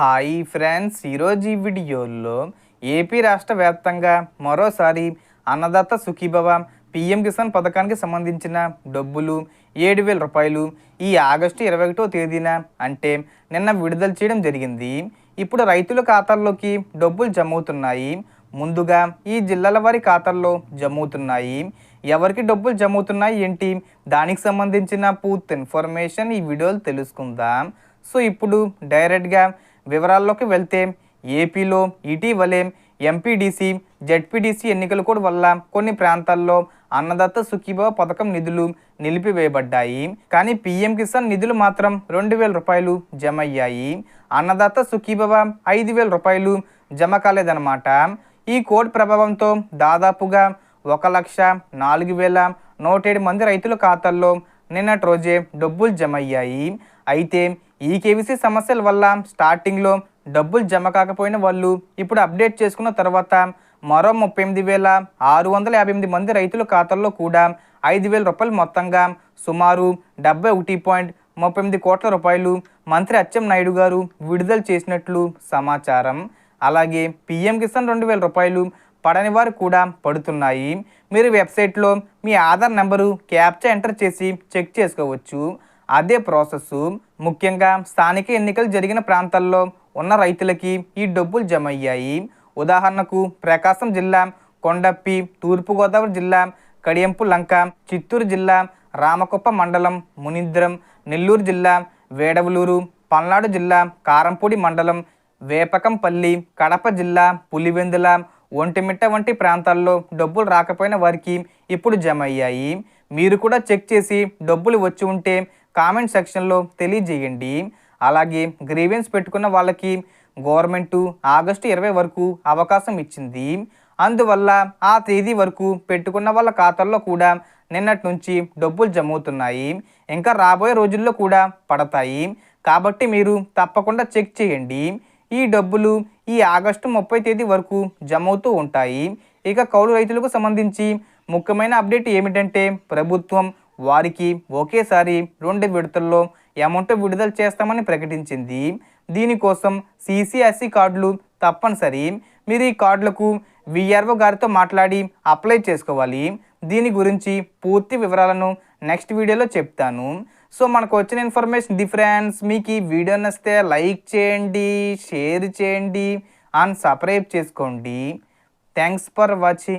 Hi friends ఈరోజు ఈ వీడియోలో ఏపీ రాష్ట్ర వ్యాప్తంగా మరోసారి అన్నదాత సుఖీభవ పిఎం కిసాన్ పథకానికి సంబంధించిన డబ్బులు ఏడు వేల రూపాయలు ఈ ఆగస్టు ఇరవై ఒకటో తేదీన అంటే నిన్న విడుదల చేయడం జరిగింది. ఇప్పుడు రైతుల ఖాతాల్లోకి డబ్బులు జమ అవుతున్నాయి ముందుగా ఈ జిల్లాల వారి ఖాతాల్లో జమ అవుతున్నాయి ఎవరికి డబ్బులు జమ అవుతున్నాయి ఏంటి? దానికి సంబంధించిన పూర్తి ఇన్ఫర్మేషన్ ఈ వీడియోలో తెలుసుకుందాం. సో ఇప్పుడు డైరెక్ట్గా వివరాల్లోకి వెళ్తే ఏపీలో ఇటీవలే ఎంపీడీసీ జెడ్పీడీసీ ఎన్నికల కూడా వల్ల కొన్ని ప్రాంతాల్లో అన్నదత్త సుఖీభావ పథకం నిధులు నిలిపివేయబడ్డాయి. కానీ పీఎం కిసాన్ నిధులు మాత్రం రెండు వేల రూపాయలు జమ అయ్యాయి అన్నదాత సుఖీభవ ఐదు వేల రూపాయలు జమ కాలేదన్నమాట. ఈ కోడ్ ప్రభావంతో దాదాపుగా ఒక లక్ష నాలుగు వేల నూట ఏడు మంది రైతుల ఖాతాల్లో నిన్నటి రోజే డబ్బులు జమ అయ్యాయి అయితే ఈ కేవీసీ సమస్యల వల్ల స్టార్టింగ్లో డబ్బులు జమ కాకపోయిన వాళ్ళు ఇప్పుడు అప్డేట్ చేసుకున్న తర్వాత మరో ముప్పై ఎనిమిది వేల ఆరు వందల యాభై ఎనిమిది మంది రైతుల ఖాతాల్లో కూడా ఐదు వేల రూపాయలు మొత్తంగా సుమారు డెబ్బై ఒకటి పాయింట్ ముప్పై ఎనిమిది కోట్ల రూపాయలు మంత్రి అచ్చెం నాయుడు గారు విడుదల చేసినట్లు సమాచారం. అలాగే పిఎం కిసాన్ రెండు వేల రూపాయలు పడని వారు కూడా పడుతున్నాయి. మీరు వెబ్సైట్లో మీ ఆధార్ నెంబరు క్యాప్చా ఎంటర్ చేసి చెక్ చేసుకోవచ్చు. అదే ప్రాసెస్ ముఖ్యంగా స్థానిక ఎన్నికలు జరిగిన ప్రాంతాల్లో ఉన్న రైతులకి ఈ డబ్బులు జమ అయ్యాయి. ఉదాహరణకు ప్రకాశం జిల్లా కొండప్పి తూర్పుగోదావరి జిల్లా కడియంపు లంక చిత్తూరు జిల్లా రామకుప్ప మండలం మునిద్రం నెల్లూరు జిల్లా వేడవలూరు పల్నాడు జిల్లా కారంపూడి మండలం వేపకంపల్లి కడప జిల్లా పులివెందుల ఒంటిమిట్ట వంటి ప్రాంతాల్లో డబ్బులు రాకపోయిన వారికి ఇప్పుడు జమ అయ్యాయి. మీరు కూడా చెక్ చేసి డబ్బులు వచ్చి ఉంటే కామెంట్ సెక్షన్లో తెలియజేయండి. అలాగే గ్రీవెన్స్ పెట్టుకున్న వాళ్ళకి గవర్నమెంట్ ఆగస్టు ఇరవై వరకు అవకాశం ఇచ్చింది. అందువల్ల ఆ తేదీ వరకు పెట్టుకున్న వాళ్ళ ఖాతాల్లో కూడా నిన్నటి నుంచి డబ్బులు జమ అవుతున్నాయి ఇంకా రాబోయే రోజుల్లో కూడా పడతాయి. కాబట్టి మీరు తప్పకుండా చెక్ చేయండి. ఈ డబ్బులు ఈ ఆగస్టు ముప్పై తేదీ వరకు జమ అవుతూ ఉంటాయి. ఇక కౌలు రైతులకు సంబంధించి ముఖ్యమైన అప్డేట్ ఏమిటంటే ప్రభుత్వం వారికి ఒకేసారి రెండు విడతల్లో అమౌంట్ విడుదల చేస్తామని ప్రకటించింది. దీనికోసం సిసిఎస్సి కార్డులు తప్పనిసరి. మీరు ఈ కార్డులకు విఆర్ఓ గారితో మాట్లాడి అప్లై చేసుకోవాలి. దీని గురించి పూర్తి వివరాలను నెక్స్ట్ వీడియోలో చెప్తాను. సో మనకు వచ్చిన ఇన్ఫర్మేషన్ డిఫరెన్స్ మీకు ఈ వీడియో నచ్చితే లైక్ చేయండి షేర్ చేయండి అండ్ సబ్స్క్రైబ్ చేసుకోండి. Thanks for watching.